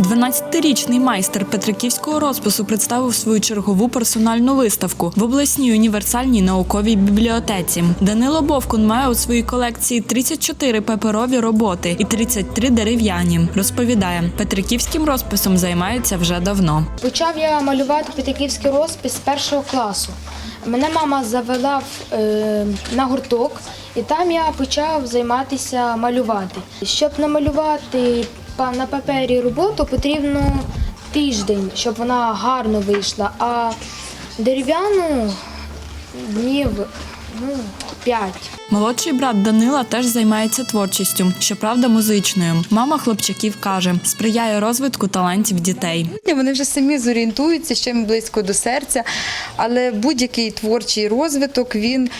12-річний майстер Петриківського розпису представив свою чергову персональну виставку в обласній універсальній науковій бібліотеці. Данило Бовкун має у своїй колекції 34 паперові роботи і 33 дерев'яні. Розповідає, Петриківським розписом займається вже давно. Почав я малювати петриківський розпис з першого класу. Мене мама завела е, на гурток, і там я почав займатися малювати. Щоб намалювати на папері роботу, потрібно тиждень, щоб вона гарно вийшла, а дерев'яну днів ну, п'ять. Молодший брат Данила теж займається творчістю, щоправда, музичною. Мама хлопчаків каже, сприяє розвитку талантів дітей. Вони вже самі зорієнтуються, їм близько до серця, але будь-який творчий розвиток він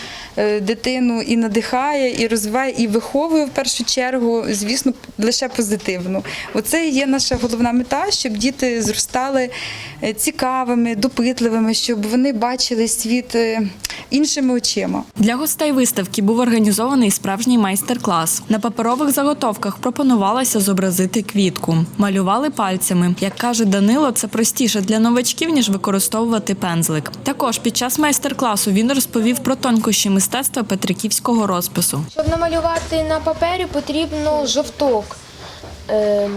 дитину і надихає, і розвиває, і виховує в першу чергу, звісно, лише позитивно. Оце є наша головна мета, щоб діти зростали е, цікавими, допитливими, щоб вони бачили світ е, іншими очима. Для гостей виставки був організований справжній майстер-клас. На паперових заготовках пропонувалося зобразити квітку. Малювали пальцями. Як каже Данило, це простіше для новачків, ніж використовувати пензлик. Також під час майстер-класу він розповів про тонкощі мистецтва петриківського розпису. Щоб намалювати на папері, потрібно жовток. Е,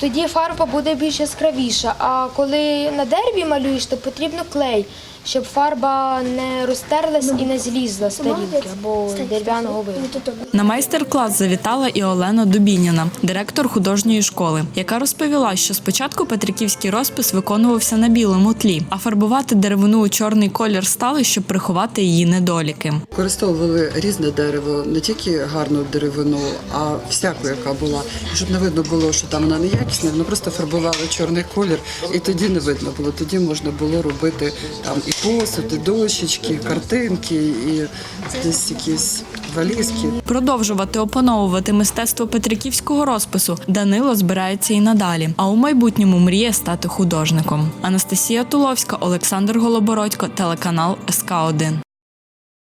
Тоді фарба буде більш яскравіша. А коли на дереві малюєш, то потрібно клей, щоб фарба не розтерлась і не злізла з тарілки або дерев'яного виробу. На майстер-клас завітала і Олена Дубініна, директор художньої школи, яка розповіла, що спочатку петриківський розпис виконувався на білому тлі, а фарбувати деревину у чорний колір стали, щоб приховати її недоліки. Використовували різне дерево, не тільки гарну деревину, а всяку, яка була. Щоб не видно було, що там вона неякісна, воно просто фарбували чорний колір, і тоді не видно було. Тоді можна було робити там і посуд, і дощечки, і картинки, і десь якісь валізки. Продовжувати опановувати мистецтво петриківського розпису Данило збирається і надалі, а у майбутньому мріє стати художником. Анастасія Туловська, Олександр Голобородько, телеканал СК 1